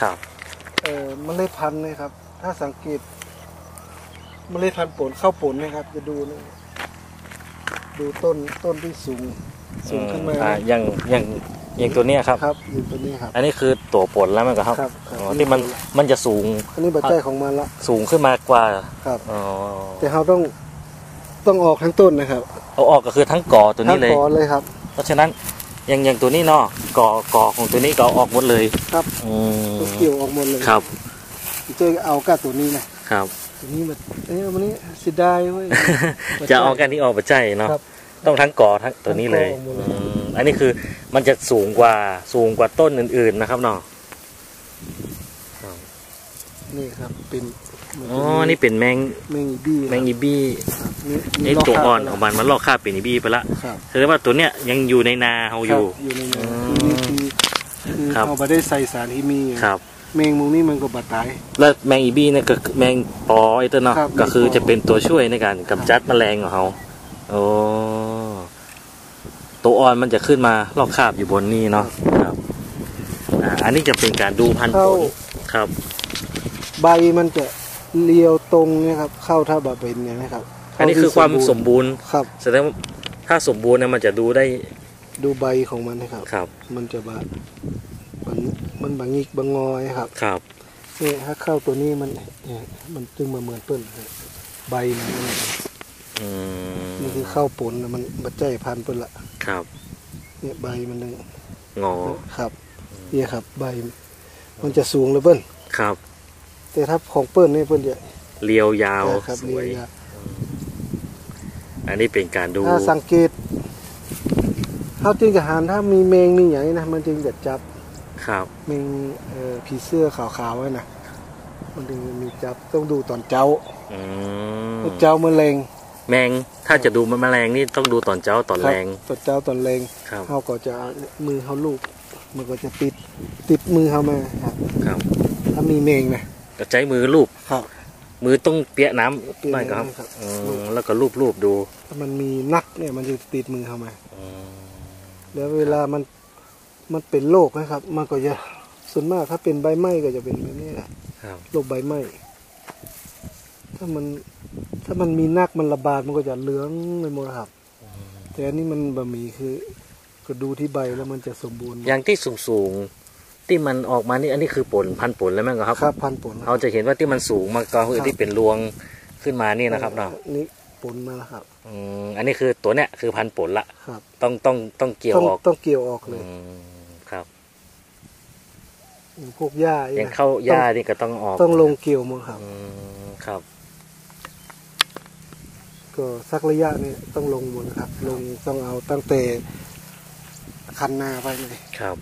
ครับเอ่อเมล็ดพันธุ์นะครับ ถ้าสังเกตเมล็ดพันธุ์ผลเข้าผลนะครับ จะดูนะดูต้นต้นที่สูงสูงขึ้นมาอ่าอย่างอย่างอย่างตัวเนี้ยครับ ครับอยู่ตัวนี้ครับ อันนี้คือตัวผลแล้วมันก็ครับครับครับ อ๋อที่มันมันจะสูงอันนี้บัตรใจของมันละสูงขึ้นมากว่าครับ อ๋อแต่เราต้องต้องออกทั้งต้นนะครับเอาออกก็คือทั้งกอตัวนี้เลยทั้งกอเลยครับ เพราะฉะนั้น อย่างอย่างตัวนี้เนาะกอกอของตัวนี้ก็เอาออกหมดเลยครับอืมต้องเกี่ยวออกหมดเลยครับเจอเอาก้าตัวนี้นะครับตัวนี้มันเอ้ยวันนี้เสียดายเว้ยจะเอากันที่ออกปัจจัยเนาะครับต้องทั้งกอทั้งตัวนี้เลยทั้งกอหมดเลยอืมอันนี้คือมันจะสูงกว่าสูงกว่าต้นอื่น ๆนะครับเนาะนี่ครับเป็นเหมือนอ๋อตัวนี่เป็นแมงแมงอีบี้แมงอีบี้ครับนี่ ไอ้ลกตัวคราบอ่อนไปของมันมันลอกคราบเป็นอีบี้ไปละครับแสดงว่าตัวเนี้ยยังอยู่ในนาเฮาอยู่ครับอยู่ในนี้อืมนี่คือคือครับเขาไม่ได้ใส่สารเคมีครับแมงมุมนี่มันก็บาดตาย แล้วแมงอีบี้เนี่ยก็คือแมงปอไอ้ตัวเนาะครับก็คือแมงปอจะเป็นตัวช่วยในการกำจัดแมลงของเขาโอ้ตัวอ่อนมันจะขึ้นมาลอกคราบอยู่บนนี่เนาะครับอ่าอันนี้จะเป็นการดูพันธุ์ผเข้าลครับ ใบมันจะเรียวตรงเนี่ยครับ เข้าถ้าแบบเป็นเนี่ยนะครับ อันนี้คือความสมบูรณ์ครับแสดงว่าถ้าสมบูรณ์เนี่ยมันจะดูได้ดูใบของมันนะครับ ครับ มันจะบามันมันบางงิกบางงอยครับ ครับเนี่ยถ้าเข้าตัวนี้มันเนี่ยมันจึงมาเหมือนเปิ้ลครับใบมันนี่อืมนี่คือเข้าปนน่ะมันบัดใจพันธุ์เปิ้ลละครับ เนี่ยใบมันเลยงอครับเนี่ยครับ ใบ มันจะสูงเลยเปิ้ลครับ แต่ถ้าของเปิ้ลเนี่ยเปิ้ลจะเรียวยาวครับสเรีวยยาว อันนี้เป็นการดู ถ้าสังเกตเขาจึงจะหันถ้ามีแมงมีอย่างนี้นะมันจึงจะจับครับแมงเอ่อผีเสื้อขาวๆไว้นะมันจึงมีจับต้องดูตอนเจ้าอืมเจ้าแมลงแมงถ้าจะดูมันแมลงนี่ต้องดูตอนเจ้าตอนคแรบงตอนเจ้าตอนแรงครับเขาก็จะเอามือเขาลูบมันก็จะติดติดมือเขามาครับครับถ้ามีแมงนะก็ใช้มือลูบครับ มือต้องเปียกน้ำเปียกหน่อยครับน้ำครับอืมแล้วก็ลูบลูบๆดูถ้ามันมีนักเนี่ยมันจะติดมือเขามา อืมแล้วเวลามันมันเป็นโรคนะครับ มันก็จะส่วนมากถ้าเป็นใบไหม้ก็จะเป็นแบบนี้แหละครับโรคใบไหม้ถ้ามันถ้ามันมีนักมันระบาดมันก็จะเหลืองไปหมดครับ แต่อันนี้มันบะหมี่คือ ก็ดูที่ใบแล้วมันจะสมบูรณ์ อย่างที่สูงสูงๆ ที่มันออกมานี่อันนี้คือผลพันธุ์ผลแล้วมั้งครับครับพันผลเราจะเห็นว่าที่มันสูงมากก็คือที่เป็นรวงขึ้นมานี่นะครับเนาะนี่ผลมาแล้วครับอืมอันนี้คือตัวเนี้ยคือพันธุ์ผลละครับ ต้องต้องต้องเกี่ยวต้องออกต้องเกี่ยวออกเลอืยมครับอย่างพวกหญ้าอย่างเข้าหญ้านี่ก็ต้องออก ต้องลงเกี่ยวหมดครับอืมครับ ก็สักระยะนี่ต้องลงหมดนะครับ ลงต้องเอาตั้งแต่คันนาไปเลยครับ